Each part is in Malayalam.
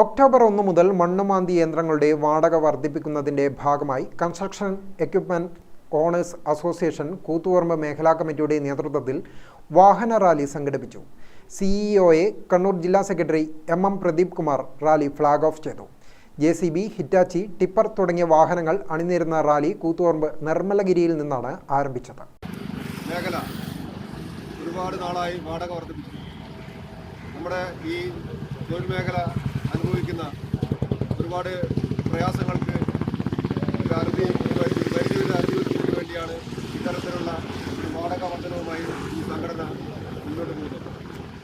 ഒക്ടോബർ ഒന്ന് മുതൽ മണ്ണുമാന്തി യന്ത്രങ്ങളുടെ വാടക വർദ്ധിപ്പിക്കുന്നതിന്റെ ഭാഗമായി construction equipment owners association Koothuparamba മേഖലാ കമ്മിറ്റിയുടെ നേതൃത്വത്തിൽ വാഹന റാലി സംഘടിപ്പിച്ചു. സിഇഒയെ കണ്ണൂർ ജില്ലാ secretary M M Pradeep Kumar rally flag off ചെയ്തു. J C B Hitachi tipper തുടങ്ങിയ വാഹനങ്ങൾ അണിനിരുന്ന റാലി കൂത്തുപറമ്പ് നിർമ്മലഗിരിയിൽ നിന്നാണ് ആരംഭിച്ചത്. മേഖല ഒരുപാട് നാളായി വാടക വർദ്ധിപ്പിച്ചു. നമ്മുടെ ഈ തൊഴിൽ മേഖല അനുഭവിക്കുന്ന ഒരുപാട് പ്രയാസങ്ങൾക്ക് ഒരു അറുതി വൈദ്യുതി അറിവിക്കുന്നതിന് വേണ്ടിയാണ് ഇത്തരത്തിലുള്ള വാടക വർധനവുമായി ഈ സംഘടന മുന്നോട്ട് പോകുന്നത്.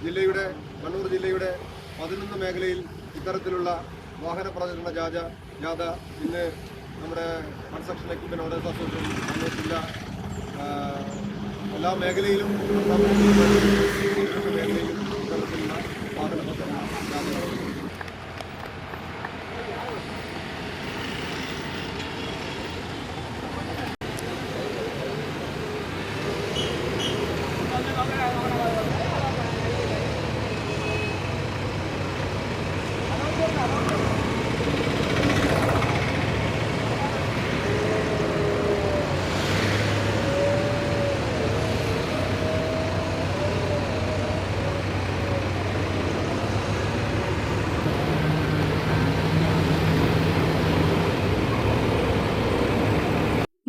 ജില്ലയുടെ കണ്ണൂർ ജില്ലയുടെ പതിനൊന്ന് മേഖലയിൽ ഇത്തരത്തിലുള്ള വാഹന പ്രചരണ ജാഥ ജാഥ ഇന്ന് നമ്മുടെ construction equipment owners association Kannur ജില്ല എല്ലാ മേഖലയിലും മേഖലയിലും ഇത്തരത്തിലുള്ള വാഹന പ്രചരണ ജാഥ നടത്തുന്നു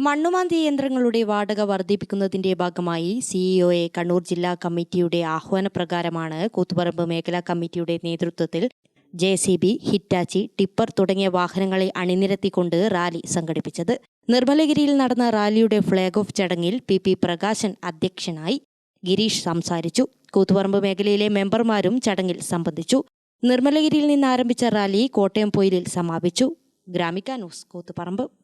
മണ്ണുമാന്തി യന്ത്രങ്ങളുടെ വാടക വർദ്ധിപ്പിക്കുന്നതിന്റെ ഭാഗമായി സിഇഒയെ കണ്ണൂർ ജില്ലാ കമ്മിറ്റിയുടെ ആഹ്വാനപ്രകാരമാണ് കൂത്തുപറമ്പ് മേഖലാ കമ്മിറ്റിയുടെ നേതൃത്വത്തിൽ J C B Hitachi tipper തുടങ്ങിയ വാഹനങ്ങളെ അണിനിരത്തിക്കൊണ്ട് റാലി സംഘടിപ്പിച്ചത്. നിർമ്മലഗിരിയിൽ നടന്ന റാലിയുടെ ഫ്ളാഗ് ഓഫ് ചടങ്ങിൽ പി പി പ്രകാശൻ അധ്യക്ഷനായി ഗിരീഷ് സംസാരിച്ചു. കൂത്തുപറമ്പ് മേഖലയിലെ മെമ്പർമാരും ചടങ്ങിൽ സംബന്ധിച്ചു. നിർമ്മലഗിരിയിൽ നിന്ന് ആരംഭിച്ച റാലി കോട്ടയം പൊയിലിൽ സമാപിച്ചു. ഗ്രാമിക ന്യൂസ് കൂത്തുപറമ്പ്.